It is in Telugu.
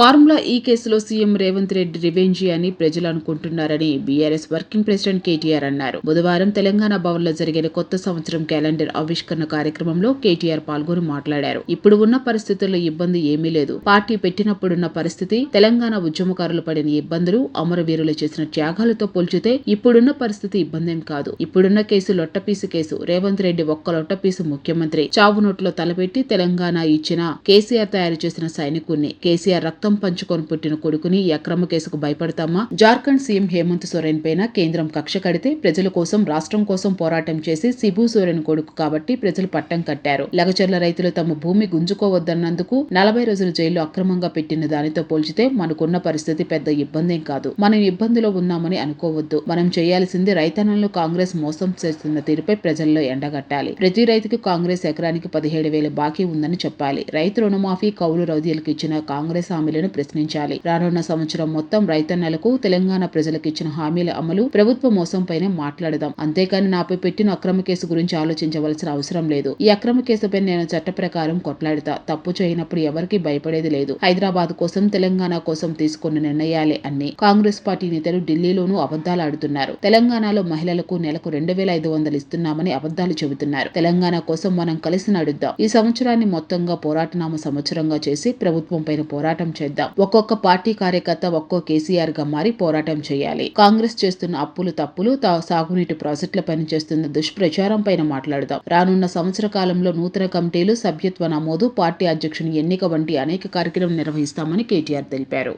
ఫార్ములా ఈ కేసులో సీఎం రేవంత్ రెడ్డి రివెంజీ అని ప్రజలు అనుకుంటున్నారని బీఆర్ఎస్ వర్కింగ్ ప్రెసిడెంట్ కేటీఆర్ అన్నారు. బుధవారం తెలంగాణ భవన్లో జరిగిన కొత్త సంవత్సరం క్యాలెండర్ ఆవిష్కరణ కార్యక్రమంలో కేటీఆర్ పాల్గొని మాట్లాడారు. ఇప్పుడు ఉన్న పరిస్థితుల్లో ఇబ్బంది ఏమీ లేదు. పార్టీ పెట్టినప్పుడున్న పరిస్థితి తెలంగాణ ఉద్యమకారులు పడిన ఇబ్బందులు అమరవీరులు చేసిన త్యాగాలతో పోల్చితే ఇప్పుడున్న పరిస్థితి ఇబ్బందేం కాదు. ఇప్పుడున్న కేసు లొట్టపీసు కేసు. రేవంత్ రెడ్డి ఒక్క లొట్టపీసు ముఖ్యమంత్రి. చావు నోట్లో తలపెట్టి తెలంగాణ ఇచ్చిన కేసీఆర్ తయారు చేసిన సైనికుణ్ణి. కేసీఆర్ రక్తం పంచుకొని పుట్టిన కొడుకుని ఈ అక్రమ కేసుకు భయపడతామా? జార్ఖండ్ సీఎం హేమంత్ సోరెన్ పైన కేంద్రం కక్ష కడితే ప్రజల కోసం రాష్ట్రం కోసం పోరాటం చేసి సిబు సోరెన్ కొడుకు కాబట్టి ప్రజలు పట్టం కట్టారు. లగచర్ల రైతులు తమ భూమి గుంజుకోవద్దన్నందుకు నలభై రోజులు జైల్లో అక్రమంగా పెట్టిన దానితో పోల్చితే మనకున్న పరిస్థితి పెద్ద ఇబ్బందేం కాదు. మనం ఇబ్బందిలో ఉన్నామని అనుకోవద్దు. మనం చేయాల్సింది రైతన్నంలో కాంగ్రెస్ మోసం చేస్తున్న తీరుపై ప్రజల్లో ఎండగట్టాలి. ప్రతి రైతుకు కాంగ్రెస్ ఎకరానికి పదిహేడు వేలు బాకీ ఉందని చెప్పాలి. రైతు రుణమాఫీ కౌలు రౌదీలకు ఇచ్చిన కాంగ్రెస్ హామీలను ప్రశ్నించాలి. రానున్న సంవత్సరం మొత్తం రైతన్నలకు తెలంగాణ ప్రజలకు ఇచ్చిన హామీల అమలు ప్రభుత్వ మోసంపైనే మాట్లాడదాం. అంతేకాని నాపై పెట్టిన అక్రమ కేసు గురించి ఆలోచించవలసిన అవసరం లేదు. ఈ అక్రమ కేసుపై నేను చట్ట ప్రకారం కొట్లాడతా. తప్పు చేయనప్పుడు ఎవరికి భయపడేది లేదు. హైదరాబాద్ కోసం తెలంగాణ కోసం తీసుకున్న నిర్ణయాలే అన్ని. కాంగ్రెస్ పార్టీ నేతలు ఢిల్లీలోనూ అబద్దాలు ఆడుతున్నారు. తెలంగాణలో మహిళలకు నెలకు రెండు వేల ఐదు వందలు ఇస్తున్నామని అబద్దాలు చెబుతున్నారు. తెలంగాణ కోసం మనం కలిసి నడుద్దాం. ఈ సంవత్సరాన్ని మొత్తంగా పోరాటనామ సంవత్సరంగా చేసి ప్రభుత్వం పైన పోరాటం చేద్దాం. ఒక్కొక్క పార్టీ కార్యకర్త ఒక్కో కేసీఆర్గా మారి పోరాటం చేయాలి. కాంగ్రెస్ చేస్తున్న అప్పులు తప్పులు తా సాగునీటి ప్రాజెక్టుల పైన చేస్తున్న దుష్ప్రచారం పైన మాట్లాడదాం. రానున్న సంవత్సర కాలంలో నూతన కమిటీలు సభ్యత్వ నమోదు పార్టీ అధ్యక్షుని ఎన్నిక వంటి అనేక కార్యక్రమం నిర్వహిస్తామని కేటీఆర్ తెలిపారు.